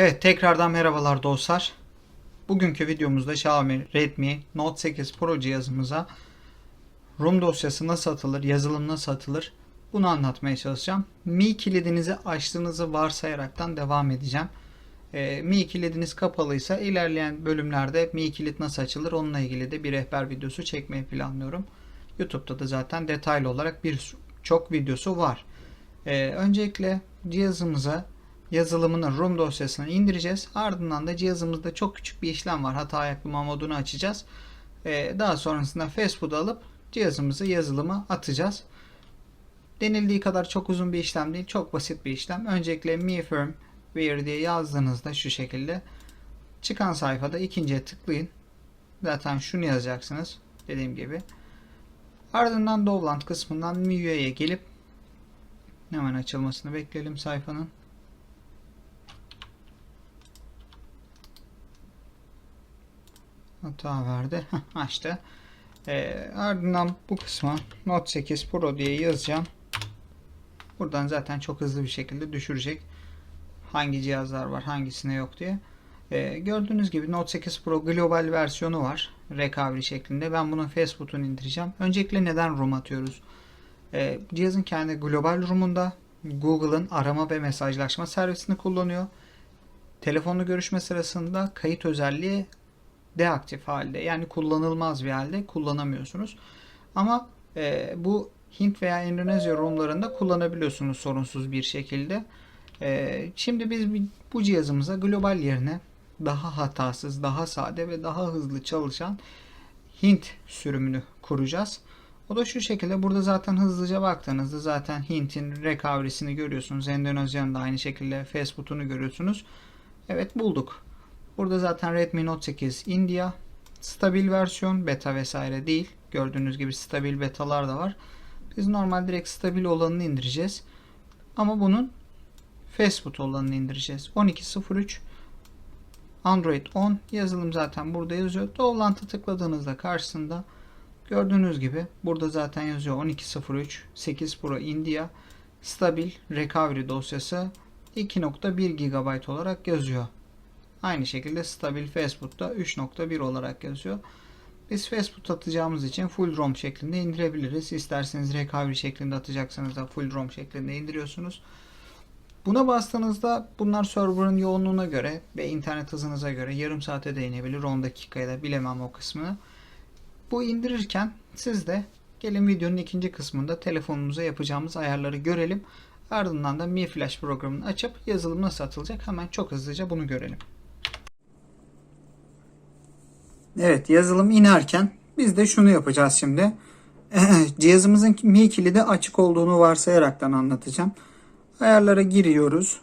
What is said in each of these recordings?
Evet tekrardan merhabalar dostlar. Bugünkü videomuzda Xiaomi Redmi Note 8 Pro cihazımıza ROM dosyası nasıl atılır, yazılım nasıl atılır bunu anlatmaya çalışacağım. Mi kilidinizi açtığınızı varsayaraktan devam edeceğim. Ee, Mi kilidiniz kapalıysa ilerleyen bölümlerde Mi kilit nasıl açılır onunla ilgili de bir rehber videosu çekmeyi planlıyorum. YouTube'da da zaten detaylı olarak bir çok videosu var. Ee, öncelikle cihazımıza yazılımını ROM dosyasına indireceğiz. Ardından da cihazımızda çok küçük bir işlem var. Hata ayaklama modunu açacağız. Ee, daha sonrasında fastfood alıp cihazımızı yazılıma atacağız. Denildiği kadar çok uzun bir işlem değil. Çok basit bir işlem. Öncelikle mi firmware diye yazdığınızda şu şekilde çıkan sayfada ikinciye tıklayın. Zaten şunu yazacaksınız. Dediğim gibi. Ardından Dovland kısmından MIUI'ye gelip hemen açılmasını bekleyelim sayfanın. Hata verdi. Açtı. Ee, ardından bu kısma Note 8 Pro diye yazacağım. Buradan zaten çok hızlı bir şekilde düşürecek. Hangi cihazlar var hangisine yok diye. Ee, gördüğünüz gibi Note 8 Pro global versiyonu var. Recovery şeklinde. Ben bunun Facebook'unu indireceğim. Öncelikle neden ROM atıyoruz? Ee, cihazın kendi global ROM'unda Google'ın arama ve mesajlaşma servisini kullanıyor. Telefonla görüşme sırasında kayıt özelliği deaktif halde yani kullanılmaz bir halde kullanamıyorsunuz. Ama e, bu Hint veya Endonezya ROM'larında kullanabiliyorsunuz sorunsuz bir şekilde. E, şimdi biz bu cihazımıza global yerine daha hatasız, daha sade ve daha hızlı çalışan Hint sürümünü kuracağız. O da şu şekilde burada zaten hızlıca baktığınızda zaten Hint'in recovery'sini görüyorsunuz. Endonezya'nın da aynı şekilde Facebook'unu görüyorsunuz. Evet bulduk. Burada zaten Redmi Note 8 India stabil versiyon beta vesaire değil. Gördüğünüz gibi stabil betalar da var. Biz normal direkt stabil olanını indireceğiz. Ama bunun fastfood olanını indireceğiz. 12.03 Android 10 yazılım zaten burada yazıyor. Download'a tıkladığınızda karşısında gördüğünüz gibi burada zaten yazıyor 12.03 8 Pro India stabil recovery dosyası 2.1 GB olarak yazıyor. Aynı şekilde stabil Fastfood'da 3.1 olarak yazıyor. Biz Fastfood atacağımız için full ROM şeklinde indirebiliriz. İsterseniz recovery şeklinde atacaksanız da full ROM şeklinde indiriyorsunuz. Buna bastığınızda bunlar server'ın yoğunluğuna göre ve internet hızınıza göre yarım saate de inebilir. 10 dakikaya da bilemem o kısmını. Bu indirirken siz de gelin videonun ikinci kısmında telefonunuza yapacağımız ayarları görelim. Ardından da Mi Flash programını açıp yazılım nasıl atılacak hemen çok hızlıca bunu görelim. Evet yazılım inerken biz de şunu yapacağız şimdi. Cihazımızın Mi kilidi açık olduğunu varsayaraktan anlatacağım. Ayarlara giriyoruz.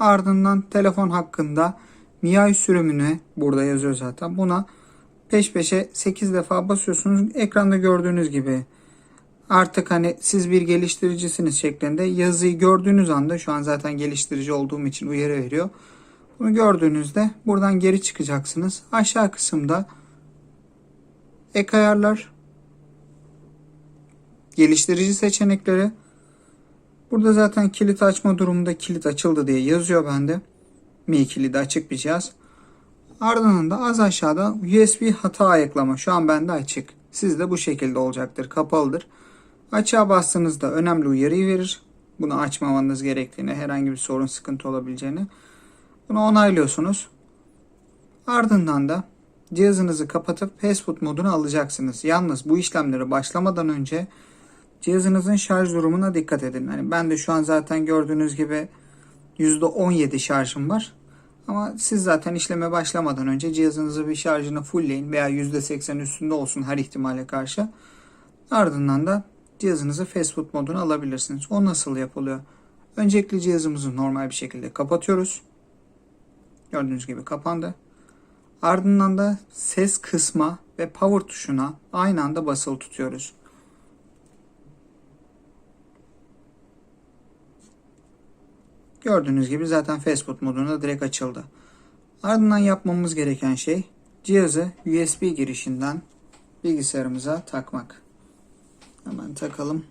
Ardından telefon hakkında MIUI sürümüne burada yazıyor zaten. Buna peş peşe 8 defa basıyorsunuz. Ekranda gördüğünüz gibi artık hani siz bir geliştiricisiniz şeklinde yazıyı gördüğünüz anda şu an zaten geliştirici olduğum için uyarı veriyor. Bunu gördüğünüzde buradan geri çıkacaksınız. Aşağı kısımda ek ayarlar, geliştirici seçenekleri. Burada zaten kilit açma durumunda kilit açıldı diye yazıyor bende. Mi kilidi açık bir cihaz. Ardından da az aşağıda USB hata ayıklama. Şu an bende açık. Sizde bu şekilde olacaktır. Kapalıdır. Açığa bastığınızda önemli uyarıyı verir. Bunu açmamanız gerektiğini, herhangi bir sorun, sıkıntı olabileceğini. Bunu onaylıyorsunuz. Ardından da cihazınızı kapatıp fastfood modunu alacaksınız. Yalnız bu işlemlere başlamadan önce cihazınızın şarj durumuna dikkat edin. Hani ben de şu an zaten gördüğünüz gibi %17 şarjım var. Ama siz zaten işleme başlamadan önce cihazınızı bir şarjını fullleyin veya %80 üstünde olsun her ihtimale karşı. Ardından da cihazınızı fastfood moduna alabilirsiniz. O nasıl yapılıyor? Öncelikle cihazımızı normal bir şekilde kapatıyoruz. Gördüğünüz gibi kapandı. Ardından da ses kısma ve power tuşuna aynı anda basılı tutuyoruz. Gördüğünüz gibi zaten fastfood modunda direkt açıldı. Ardından yapmamız gereken şey cihazı USB girişinden bilgisayarımıza takmak. Hemen takalım.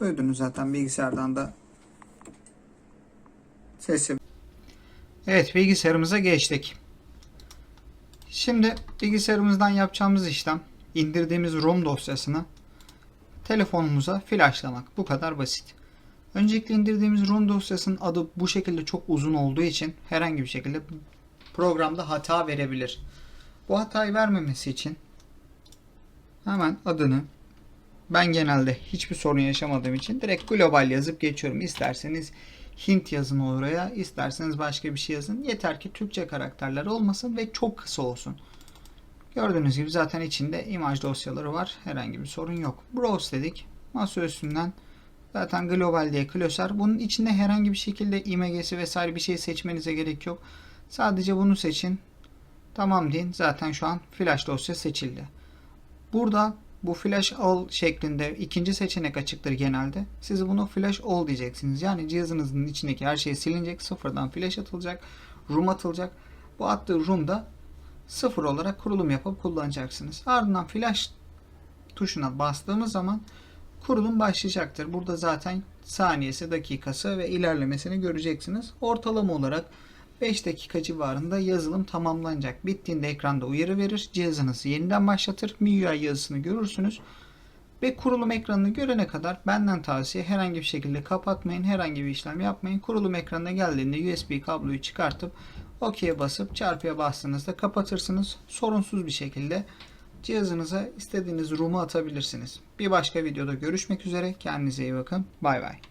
Duydunuz zaten bilgisayardan da Sesi. Evet bilgisayarımıza geçtik. Şimdi bilgisayarımızdan yapacağımız işlem indirdiğimiz ROM dosyasını telefonumuza flashlamak. Bu kadar basit. Öncelikle indirdiğimiz ROM dosyasının adı bu şekilde çok uzun olduğu için herhangi bir şekilde programda hata verebilir. Bu hatayı vermemesi için hemen adını ben genelde hiçbir sorun yaşamadığım için direkt global yazıp geçiyorum. İsterseniz Hint yazın oraya, isterseniz başka bir şey yazın. Yeter ki Türkçe karakterler olmasın ve çok kısa olsun. Gördüğünüz gibi zaten içinde imaj dosyaları var. Herhangi bir sorun yok. Browse dedik. Masa üstünden zaten global diye klasör. Bunun içinde herhangi bir şekilde img'si vesaire bir şey seçmenize gerek yok. Sadece bunu seçin. Tamam deyin. Zaten şu an flash dosya seçildi. Burada bu flash all şeklinde ikinci seçenek açıktır genelde. Siz bunu flash all diyeceksiniz. Yani cihazınızın içindeki her şey silinecek. Sıfırdan flash atılacak. Room atılacak. Bu attığı room'da sıfır olarak kurulum yapıp kullanacaksınız. Ardından flash tuşuna bastığımız zaman kurulum başlayacaktır. Burada zaten saniyesi, dakikası ve ilerlemesini göreceksiniz. Ortalama olarak 5 dakika civarında yazılım tamamlanacak. Bittiğinde ekranda uyarı verir. Cihazınızı yeniden başlatır. MIUI yazısını görürsünüz. Ve kurulum ekranını görene kadar benden tavsiye herhangi bir şekilde kapatmayın. Herhangi bir işlem yapmayın. Kurulum ekranına geldiğinde USB kabloyu çıkartıp OK'ye basıp çarpıya bastığınızda kapatırsınız. Sorunsuz bir şekilde cihazınıza istediğiniz ROM'u atabilirsiniz. Bir başka videoda görüşmek üzere. Kendinize iyi bakın. Bay bay.